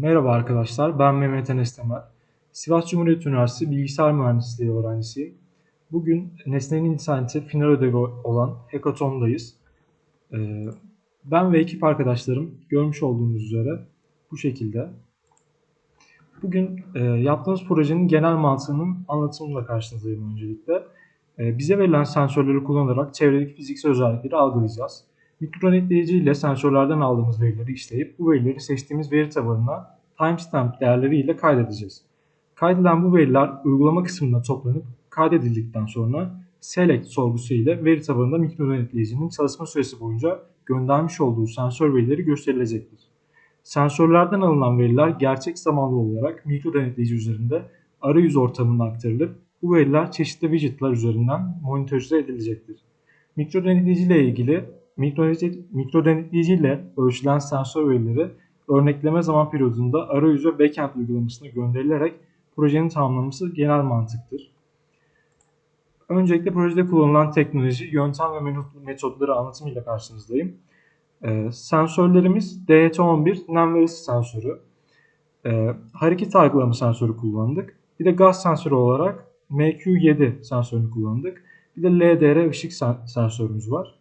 Merhaba arkadaşlar, ben Mehmet Enes Temel. Sivas Cumhuriyet Üniversitesi Bilgisayar Mühendisliği öğrencisiyim. Bugün Nesne'nin interneti final ödevi olan Hackathon'dayız. Ee, Ben ve ekip arkadaşlarım görmüş olduğunuz üzere bu şekilde. Bugün e, yaptığımız projenin genel mantığının anlatımıyla karşınızdayım öncelikle. E, Bize verilen sensörleri kullanarak çevredeki fiziksel özellikleri algılayacağız. Mikronetleyici ile sensörlerden aldığımız verileri işleyip bu verileri seçtiğimiz veri tabanına timestamp değerleri ile kaydedeceğiz. Kaydedilen bu veriler uygulama kısmında toplanıp kaydedildikten sonra select sorgusu ile veri tabanında mikrodenetleyicinin çalışma süresi boyunca göndermiş olduğu sensör verileri gösterilecektir. Sensörlerden alınan veriler gerçek zamanlı olarak mikrodenetleyici üzerinde arayüz ortamına aktarılıp bu veriler çeşitli widgetler üzerinden monitörize edilecektir. Mikrodenetleyici ile ilgili mikrodenetleyici ile ölçülen sensör verileri örnekleme zaman periyodunda arayüz ve backend uygulamasına gönderilerek projenin tamamlanması genel mantıktır. Öncelikle projede kullanılan teknoloji, yöntem ve metotları anlatımıyla karşınızdayım. Ee, sensörlerimiz DHT11 nem verisi sensörü, ee, hareket algılama sensörü kullandık. Bir de gaz sensörü olarak MQ7 sensörünü kullandık. Bir de LDR ışık sensörümüz var.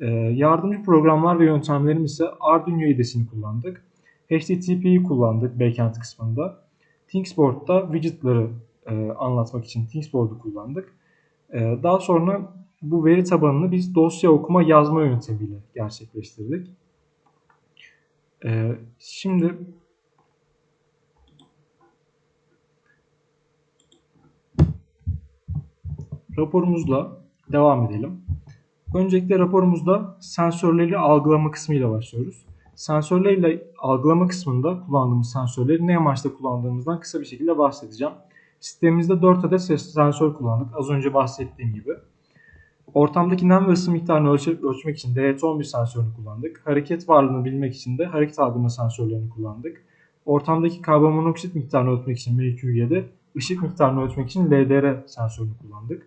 Ee, yardımcı programlar ve yöntemlerimiz ise Arduino IDE'sini kullandık. HTTP'yi kullandık backend kısmında. Thingsboard'da widget'ları e, anlatmak için Thingsboard'u kullandık. E, daha sonra bu veri tabanını biz dosya okuma yazma yöntemiyle gerçekleştirdik. E, şimdi raporumuzla devam edelim. Öncelikle raporumuzda sensörleri algılama kısmıyla başlıyoruz. Sensörlerle algılama kısmında kullandığımız sensörleri ne amaçla kullandığımızdan kısa bir şekilde bahsedeceğim. Sistemimizde 4 adet sensör kullandık. Az önce bahsettiğim gibi. Ortamdaki nem ve ısı miktarını ölçe, ölçmek için DHT11 sensörünü kullandık. Hareket varlığını bilmek için de hareket algılama sensörlerini kullandık. Ortamdaki karbon monoksit miktarını ölçmek için MQ7, ışık miktarını ölçmek için LDR sensörünü kullandık.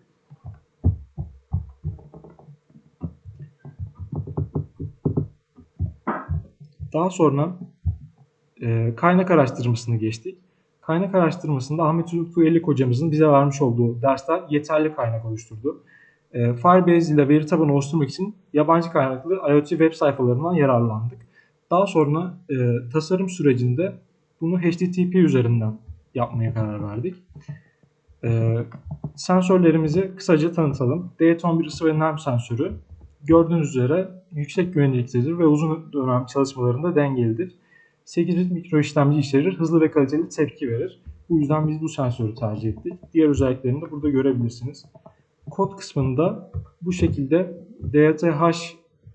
Daha sonra e, kaynak araştırmasını geçtik. Kaynak araştırmasında Ahmet Lütfu Elik hocamızın bize vermiş olduğu dersler yeterli kaynak oluşturdu. E, Firebase ile veri tabanı oluşturmak için yabancı kaynaklı IoT web sayfalarından yararlandık. Daha sonra e, tasarım sürecinde bunu HTTP üzerinden yapmaya karar verdik. E, sensörlerimizi kısaca tanıtalım. DT11 ısı ve nem sensörü gördüğünüz üzere yüksek güvenilirliktedir ve uzun dönem çalışmalarında dengelidir. 8 bit mikro işlemci içerir, hızlı ve kaliteli tepki verir. Bu yüzden biz bu sensörü tercih ettik. Diğer özelliklerini de burada görebilirsiniz. Kod kısmında bu şekilde DTH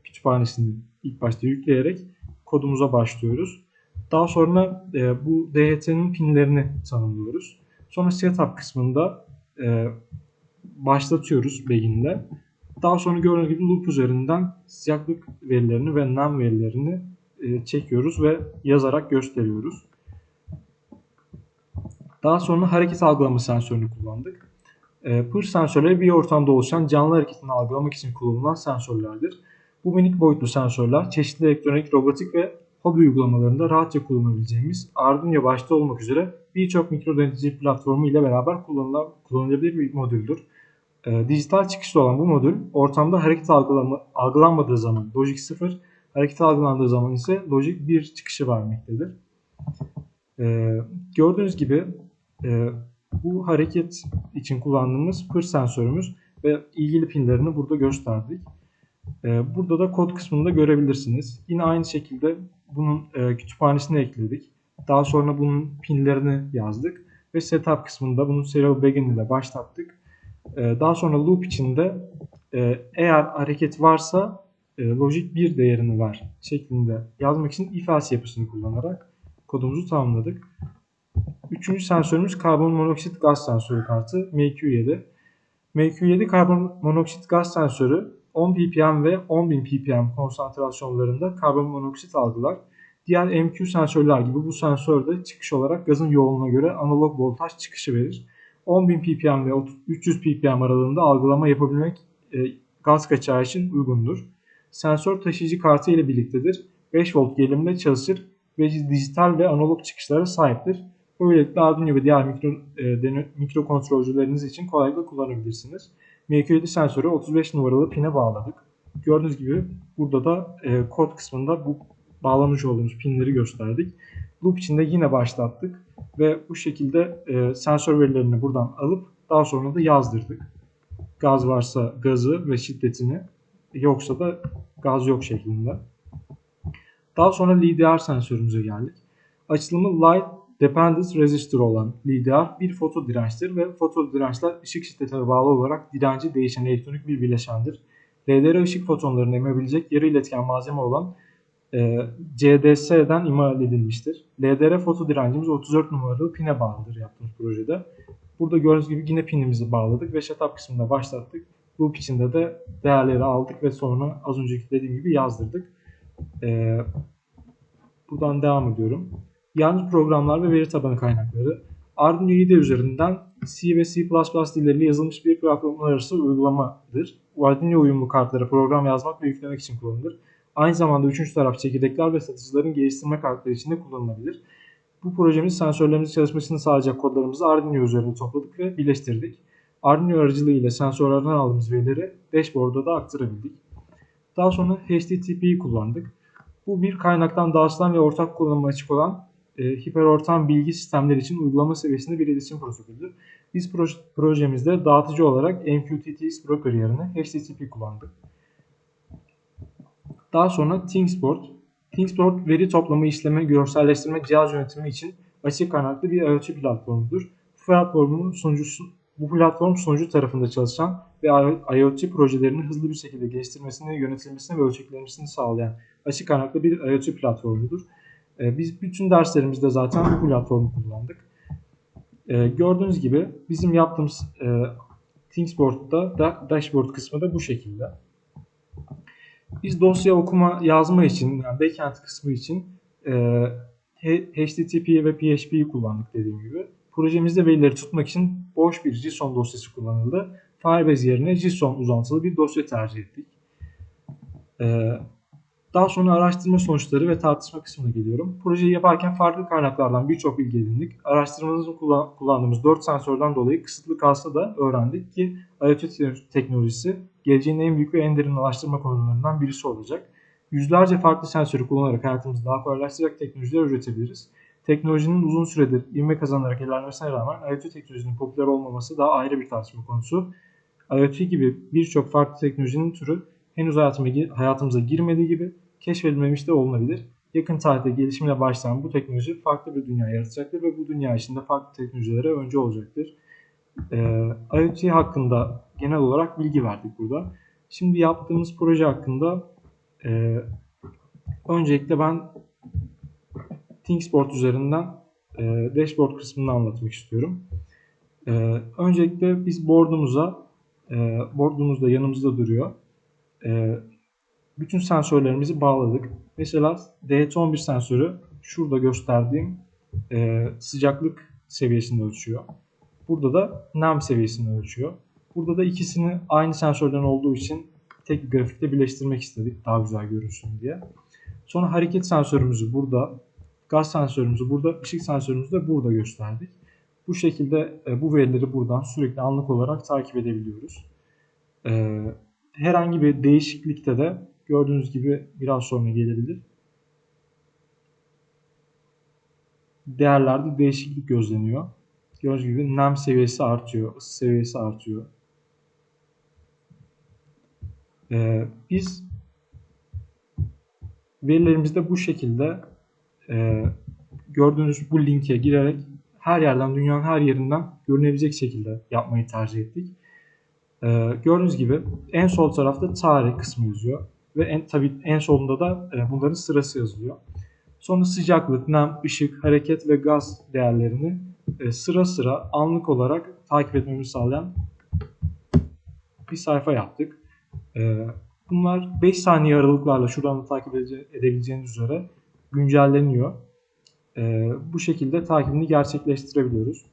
kütüphanesini ilk başta yükleyerek kodumuza başlıyoruz. Daha sonra e, bu DHT'nin pinlerini tanımlıyoruz. Sonra setup kısmında e, başlatıyoruz beginle. Daha sonra gördüğünüz gibi loop üzerinden sıcaklık verilerini ve nem verilerini e, çekiyoruz ve yazarak gösteriyoruz. Daha sonra hareket algılama sensörünü kullandık. E, Push sensörleri bir ortamda oluşan canlı hareketini algılamak için kullanılan sensörlerdir. Bu minik boyutlu sensörler çeşitli elektronik, robotik ve hobi uygulamalarında rahatça kullanabileceğimiz Arduino başta olmak üzere birçok mikro denetleyici platformu ile beraber kullanılabilir bir modüldür. E, dijital çıkışlı olan bu modül ortamda hareket algılama, algılanmadığı zaman Logic 0, hareket algılandığı zaman ise Logic 1 çıkışı vermektedir. E, gördüğünüz gibi e, bu hareket için kullandığımız pır sensörümüz ve ilgili pinlerini burada gösterdik. E, burada da kod kısmında görebilirsiniz. Yine aynı şekilde bunun e, kütüphanesini ekledik. Daha sonra bunun pinlerini yazdık ve setup kısmında bunun serial begin ile başlattık. Ee, daha sonra loop içinde e, eğer hareket varsa e, logic 1 değerini ver şeklinde yazmak için if else yapısını kullanarak kodumuzu tamamladık. Üçüncü sensörümüz karbon monoksit gaz sensörü kartı MQ7. MQ7 karbon monoksit gaz sensörü 10 ppm ve 10.000 ppm konsantrasyonlarında karbon monoksit algılar. Diğer MQ sensörler gibi bu sensör de çıkış olarak gazın yoğunluğuna göre analog voltaj çıkışı verir. 10.000 ppm ve 300 ppm aralığında algılama yapabilmek e, gaz kaçağı için uygundur. Sensör taşıyıcı kartı ile birliktedir. 5 volt gerilimle çalışır ve dijital ve analog çıkışlara sahiptir. Böylelikle Arduino ve diğer mikro, e, mikro kontrolcüleriniz için kolaylıkla kullanabilirsiniz. MQLED sensörü 35 numaralı pine bağladık. Gördüğünüz gibi burada da e, kod kısmında bu bağlamış olduğumuz pinleri gösterdik. Loop içinde yine başlattık ve bu şekilde e, sensör verilerini buradan alıp daha sonra da yazdırdık. Gaz varsa gazı ve şiddetini yoksa da gaz yok şeklinde. Daha sonra LDR sensörümüze geldik. Açılımı Light Dependence Resistor olan LDR bir foto dirençtir ve foto dirençler ışık şiddetine bağlı olarak direnci değişen elektronik bir bileşendir. LDR ışık fotonlarını emebilecek yarı iletken malzeme olan e, CDS'den imal edilmiştir. LDR foto direncimiz 34 numaralı pine bağlıdır yaptığımız projede. Burada gördüğünüz gibi yine pinimizi bağladık ve setup kısmında başlattık. Loop içinde de değerleri aldık ve sonra az önceki dediğim gibi yazdırdık. Ee, buradan devam ediyorum. Yalnız programlar ve veri tabanı kaynakları. Arduino IDE üzerinden C ve C++ dilleriyle yazılmış bir platformlar arası uygulamadır. Arduino uyumlu kartlara program yazmak ve yüklemek için kullanılır. Aynı zamanda üçüncü taraf çekirdekler ve satıcıların geliştirme kartları için de kullanılabilir. Bu projemiz sensörlerimizin çalışmasını sağlayacak kodlarımızı Arduino üzerinde topladık ve birleştirdik. Arduino aracılığıyla sensörlerden aldığımız verileri dashboard'a da aktarabildik. Daha sonra HTTP'yi kullandık. Bu bir kaynaktan dağıtılan ve ortak kullanıma açık olan e, hiperortam bilgi sistemleri için uygulama seviyesinde bir iletişim protokolüdür. Biz proje, projemizde dağıtıcı olarak MQTT Broker yerine HTTP kullandık. Daha sonra ThinkSport. ThinkSport veri toplama, işleme, görselleştirme, cihaz yönetimi için açık kaynaklı bir IoT platformudur. Bu platformun sunucusu, bu platform sunucu tarafında çalışan ve IoT projelerini hızlı bir şekilde geliştirmesini, yönetilmesini ve ölçeklenmesini sağlayan açık kaynaklı bir IoT platformudur. Ee, biz bütün derslerimizde zaten bu platformu kullandık. Ee, gördüğünüz gibi bizim yaptığımız e, ThinkSport'ta da dashboard kısmı da bu şekilde. Biz dosya okuma yazma için yani backend kısmı için e, HTTP ve PHP'yi kullandık dediğim gibi. Projemizde verileri tutmak için boş bir JSON dosyası kullanıldı. Firebase yerine JSON uzantılı bir dosya tercih ettik. E, daha sonra araştırma sonuçları ve tartışma kısmına geliyorum. Projeyi yaparken farklı kaynaklardan birçok bilgi edindik. Araştırmamızın kullandığımız 4 sensörden dolayı kısıtlı kalsa da öğrendik ki IoT teknolojisi geleceğin en büyük ve en derin araştırma konularından birisi olacak. Yüzlerce farklı sensörü kullanarak hayatımızı daha kolaylaştıracak teknolojiler üretebiliriz. Teknolojinin uzun süredir ivme kazanarak ilerlemesine rağmen IoT teknolojinin popüler olmaması daha ayrı bir tartışma konusu. IoT gibi birçok farklı teknolojinin türü henüz hayatımıza girmediği gibi keşfedilmemiş de olunabilir. Yakın tarihte gelişimle başlayan bu teknoloji farklı bir dünya yaratacaktır ve bu dünya içinde farklı teknolojilere önce olacaktır. Ee, IoT hakkında genel olarak bilgi verdik burada. Şimdi yaptığımız proje hakkında e, öncelikle ben ThinkSport üzerinden e, dashboard kısmını anlatmak istiyorum. E, öncelikle biz board'umuza, e, board'umuz da yanımızda duruyor. E, bütün sensörlerimizi bağladık. Mesela DT11 sensörü şurada gösterdiğim e, sıcaklık seviyesini ölçüyor. Burada da nem seviyesini ölçüyor. Burada da ikisini aynı sensörden olduğu için tek grafikte birleştirmek istedik daha güzel görünsün diye. Sonra hareket sensörümüzü burada, gaz sensörümüzü burada, ışık sensörümüzü de burada gösterdik. Bu şekilde e, bu verileri buradan sürekli anlık olarak takip edebiliyoruz. E, herhangi bir değişiklikte de gördüğünüz gibi biraz sonra gelebilir. Değerlerde değişiklik gözleniyor. Gördüğünüz gibi nem seviyesi artıyor, ısı seviyesi artıyor. Ee, biz verilerimizde bu şekilde e, gördüğünüz bu linke girerek her yerden, dünyanın her yerinden görünebilecek şekilde yapmayı tercih ettik. Ee, gördüğünüz gibi en sol tarafta tarih kısmı yazıyor ve en tabii en solunda da e, bunların sırası yazılıyor. Sonra sıcaklık, nem, ışık, hareket ve gaz değerlerini e, sıra sıra anlık olarak takip etmemizi sağlayan bir sayfa yaptık. E, bunlar 5 saniye aralıklarla şuradan da takip edebileceğiniz üzere güncelleniyor. E, bu şekilde takibini gerçekleştirebiliyoruz.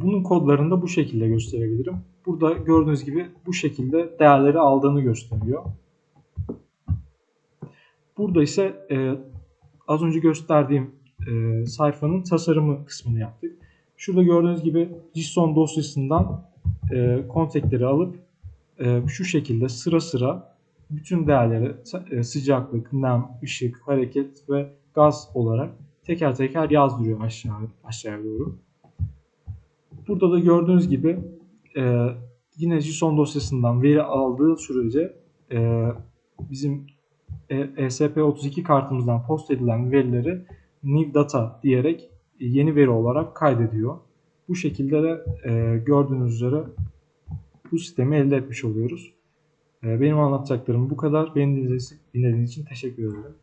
Bunun kodlarını da bu şekilde gösterebilirim. Burada gördüğünüz gibi bu şekilde değerleri aldığını gösteriyor. Burada ise e, az önce gösterdiğim e, sayfanın tasarımı kısmını yaptık. Şurada gördüğünüz gibi JSON dosyasından e, kontekleri alıp e, şu şekilde sıra sıra bütün değerleri e, sıcaklık, nem, ışık, hareket ve gaz olarak teker teker yazdırıyor aşağı aşağıya doğru. Burada da gördüğünüz gibi e, yine JSON dosyasından veri aldığı sürece e, bizim ESP32 kartımızdan post edilen verileri new data diyerek yeni veri olarak kaydediyor. Bu şekilde de e, gördüğünüz üzere bu sistemi elde etmiş oluyoruz. E, benim anlatacaklarım bu kadar. Beni dinlediğiniz için teşekkür ederim.